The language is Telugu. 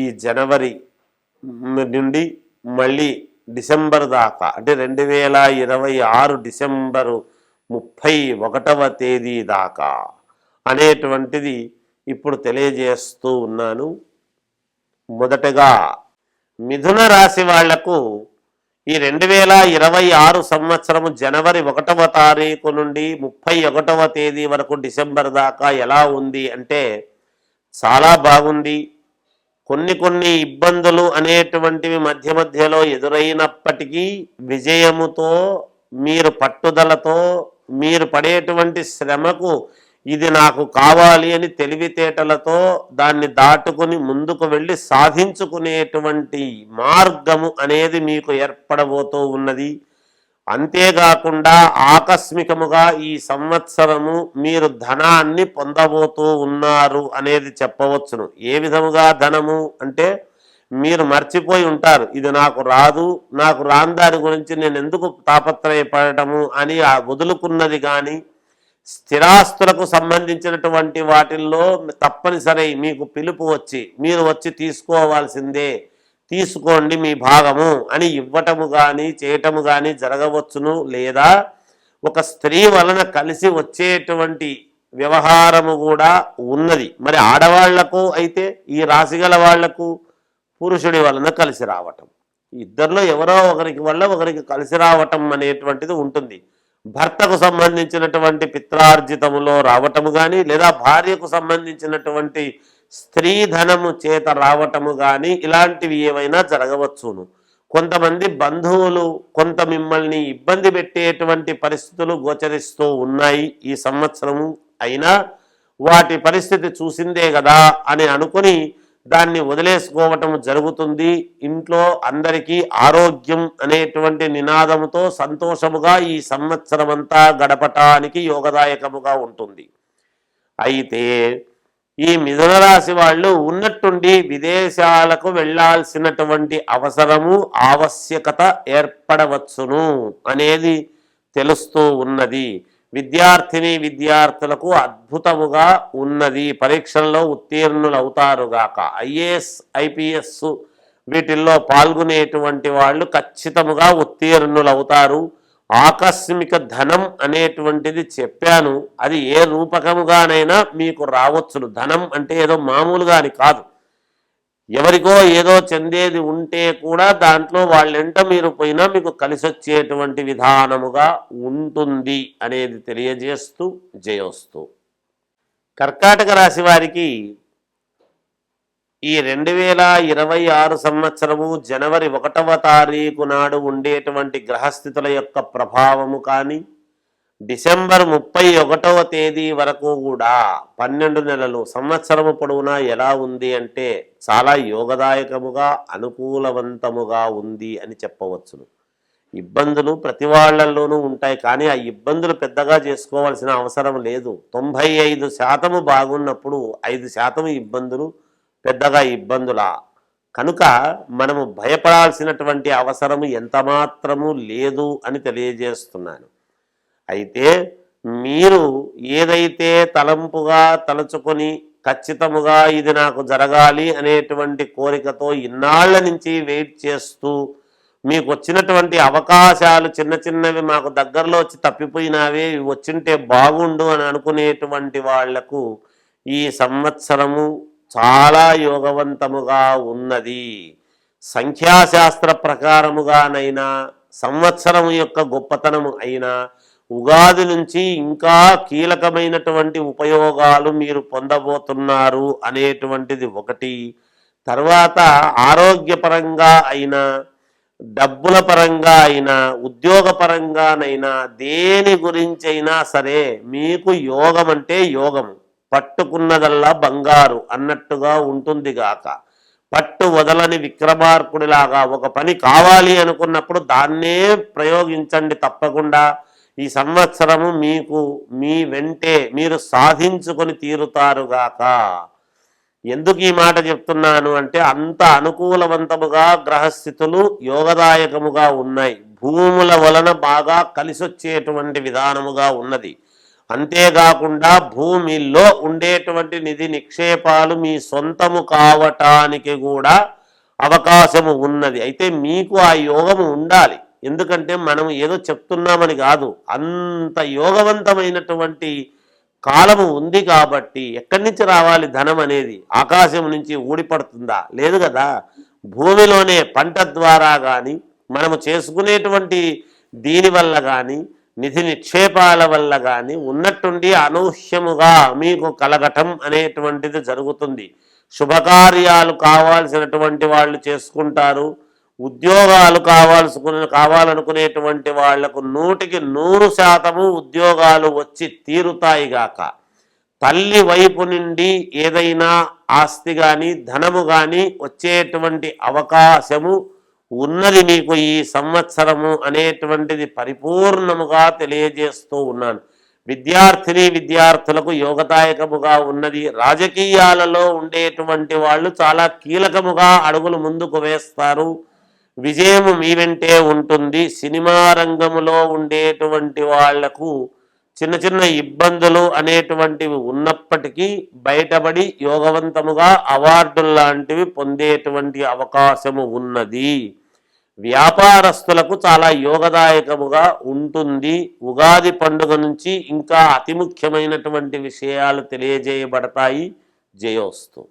ఈ జనవరి నుండి మళ్ళీ డిసెంబర్ దాకా అంటే రెండు వేల ఇరవై ఆరు డిసెంబరు ముప్పై ఒకటవ తేదీ దాకా అనేటువంటిది ఇప్పుడు తెలియజేస్తూ ఉన్నాను. మొదటగా మిథున రాశి వాళ్ళకు ఈ రెండు వేల ఇరవై ఆరు సంవత్సరము జనవరి ఒకటవ తారీఖు నుండి ముప్పై ఒకటవ తేదీ వరకు డిసెంబర్ దాకా ఎలా ఉంది అంటే చాలా బాగుంది. కొన్ని కొన్ని ఇబ్బందులు అనేటువంటివి మధ్య మధ్యలో ఎదురైనప్పటికీ విజయముతో మీరు పట్టుదలతో మీరు పడేటువంటి శ్రమకు ఇది నాకు కావాలి అని తెలివితేటలతో దాన్ని దాటుకుని ముందుకు వెళ్ళి సాధించుకునేటువంటి మార్గము అనేది మీకు ఏర్పడబోతూ ఉన్నది. అంతేకాకుండా ఆకస్మికముగా ఈ సంవత్సరము మీరు ధనాన్ని పొందబోతూ ఉన్నారు అనేది చెప్పవచ్చును. ఏ విధముగా ధనము అంటే మీరు మర్చిపోయి ఉంటారు. ఇది నాకు రాదు నాకు రాని దాని గురించి నేను ఎందుకు తాపత్రయపడటము అని ఆ వదులుకున్నది కానీ స్థిరాస్తులకు సంబంధించినటువంటి వాటిల్లో తప్పనిసరి మీకు పిలుపు వచ్చి మీరు వచ్చి తీసుకోవాల్సిందే. తీసుకోండి మీ భాగము అని ఇవ్వటము కానీ చేయటము కానీ జరగవచ్చును లేదా? ఒక స్త్రీ వలన కలిసి వచ్చేటువంటి వ్యవహారము కూడా ఉన్నది. మరి ఆడవాళ్ళకు అయితే ఈ రాశిగల వాళ్ళకు పురుషుడి వలన కలిసి రావటం. ఇద్దరిలో ఎవరో ఒకరికి వల్ల ఒకరికి కలిసి రావటం అనేటువంటిది ఉంటుంది. భర్తకు సంబంధించినటువంటి పిత్రార్జితములో రావటము కానీ లేదా భార్యకు సంబంధించినటువంటి స్త్రీ ధనము చేత రావటము కానీ ఇలాంటివి ఏవైనా జరగవచ్చును. కొంతమంది బంధువులు కొంత మిమ్మల్ని ఇబ్బంది పెట్టేటువంటి పరిస్థితులు గోచరిస్తూ ఉన్నాయి ఈ సంవత్సరము. అయినా వాటి పరిస్థితి చూసిందే కదా అని అనుకుని దాన్ని వదిలేసుకోవటం జరుగుతుంది. ఇంట్లో అందరికీ ఆరోగ్యం అనేటువంటి నినాదముతో సంతోషముగా ఈ సంవత్సరమంతా గడపటానికి యోగదాయకముగా ఉంటుంది. అయితే ఈ మిథున రాశి వాళ్ళు ఉన్నట్టుండి విదేశాలకు వెళ్ళాల్సినటువంటి అవసరము ఆవశ్యకత ఏర్పడవచ్చును అనేది తెలుస్తూ ఉన్నది. విద్యార్థిని విద్యార్థులకు అద్భుతముగా ఉన్నది. పరీక్షల్లో ఉత్తీర్ణులవుతారుగాక ఐఏఎస్ ఐపీఎస్ వీటిల్లో పాల్గొనేటువంటి వాళ్ళు ఖచ్చితముగా ఉత్తీర్ణులు అవుతారు ఆకస్మిక ధనం అనేటువంటిది చెప్పాను. అది ఏ రూపకముగానైనా మీకు రావచ్చును. ధనం అంటే ఏదో మామూలుగా అని కాదు. ఎవరికో ఏదో చెందేది ఉంటే కూడా దాంట్లో వాళ్ళెంట మీరు పోయినా మీకు కలిసొచ్చేటువంటి విధానముగా ఉంటుంది అనేది తెలియజేస్తూ జయోస్తూ. కర్కాటక రాశి వారికి ఈ రెండు వేల ఇరవై ఆరు సంవత్సరము జనవరి ఒకటవ తారీఖు నాడు ఉండేటువంటి గ్రహస్థితుల యొక్క ప్రభావము కానీ డిసెంబర్ ముప్పై ఒకటవ తేదీ వరకు కూడా పన్నెండు నెలలు సంవత్సరము పొడవునా ఎలా ఉంది అంటే చాలా యోగదాయకముగా అనుకూలవంతముగా ఉంది అని చెప్పవచ్చును. ఇబ్బందులు ప్రతి వాళ్ళల్లోనూ ఉంటాయి కానీ ఆ ఇబ్బందులు పెద్దగా చేసుకోవాల్సిన అవసరం లేదు. తొంభై ఐదు శాతము బాగున్నప్పుడు ఐదు శాతం ఇబ్బందులు పెద్దగా ఇబ్బందులా? కనుక మనము భయపడాల్సినటువంటి అవసరము ఎంత మాత్రము లేదు అని తెలియజేస్తున్నాను. అయితే మీరు ఏదైతే తలంపుగా తలుచుకొని ఖచ్చితముగా ఇది నాకు జరగాలి అనేటువంటి కోరికతో ఇన్నాళ్ళ నుంచి వెయిట్ చేస్తూ మీకు వచ్చినటువంటి అవకాశాలు చిన్న చిన్నవి మాకు దగ్గరలో వచ్చి తప్పిపోయినావే ఇవి వచ్చింటే బాగుండు అని అనుకునేటువంటి వాళ్ళకు ఈ సంవత్సరము చాలా యోగవంతముగా ఉన్నది. సంఖ్యాశాస్త్ర ప్రకారముగానైనా సంవత్సరం యొక్క గొప్పతనము అయినా ఉగాది నుంచి ఇంకా కీలకమైనటువంటి ఉపయోగాలు మీరు పొందబోతున్నారు అనేటువంటిది ఒకటి. తర్వాత ఆరోగ్యపరంగా అయినా డబ్బుల పరంగా అయినా ఉద్యోగపరంగానైనా దేని గురించి అయినా సరే మీకు యోగం అంటే యోగం పట్టుకున్నదల్లా బంగారు అన్నట్టుగా ఉంటుంది గాక. పట్టు వదలని విక్రమార్కుడిలాగా ఒక పని కావాలి అనుకున్నప్పుడు దాన్నే ప్రయోగించండి తప్పకుండా. ఈ సంవత్సరము మీకు మీ వెంటే మీరు సాధించుకొని తీరుతారుగాక ఎందుకు ఈ మాట చెప్తున్నాను అంటే అంత అనుకూలవంతముగా గ్రహస్థితులు యోగదాయకముగా ఉన్నాయి. భూముల వలన బాగా కలిసొచ్చేటువంటి విధానముగా ఉన్నది. అంతేకాకుండా భూమిలో ఉండేటువంటి నిధి నిక్షేపాలు మీ సొంతము కావటానికి కూడా అవకాశము ఉన్నది. అయితే మీకు ఆ యోగము ఉండాలి. ఎందుకంటే మనం ఏదో చెప్తున్నామని కాదు. అంత యోగవంతమైనటువంటి కాలము ఉంది కాబట్టి ఎక్కడి నుంచి రావాలి ధనం అనేది? ఆకాశం నుంచి ఊడిపడుతుందా? లేదు కదా. భూమిలోనే పంట ద్వారా కానీ మనము చేసుకునేటువంటి దీనివల్ల కానీ నిధి నిక్షేపాల వల్ల కానీ ఉన్నట్టుండి అనూహ్యముగా మీకు కలగటం అనేటువంటిది జరుగుతుంది. శుభకార్యాలు కావాల్సినటువంటి వాళ్ళు చేసుకుంటారు. ఉద్యోగాలు కావాల్సుకుని కావాలనుకునేటువంటి వాళ్ళకు నూటికి నూరు శాతము ఉద్యోగాలు వచ్చి తీరుతాయిగాక తల్లి వైపు నుండి ఏదైనా ఆస్తి కానీ ధనము కానీ వచ్చేటువంటి అవకాశము ఉన్నది మీకు ఈ సంవత్సరము అనేటువంటిది పరిపూర్ణముగా తెలియజేస్తూ ఉన్నాను. విద్యార్థిని విద్యార్థులకు యోగదాయకముగా ఉన్నది రాజకీయాలలో ఉండేటువంటి వాళ్ళు చాలా కీలకముగా అడుగులు ముందుకు వేస్తారు. విజయము మీ వెంటే ఉంటుంది. సినిమా రంగములో ఉండేటువంటి వాళ్ళకు చిన్న చిన్న ఇబ్బందులు అనేటువంటివి ఉన్నప్పటికీ బయటపడి యోగవంతముగా అవార్డులు లాంటివి పొందేటువంటి అవకాశము ఉన్నది. వ్యాపారస్తులకు చాలా యోగదాయకముగా ఉంటుంది. ఉగాది పండుగ నుంచి ఇంకా అతి ముఖ్యమైనటువంటి విషయాలు తెలియజేయబడతాయి. జయోస్తు.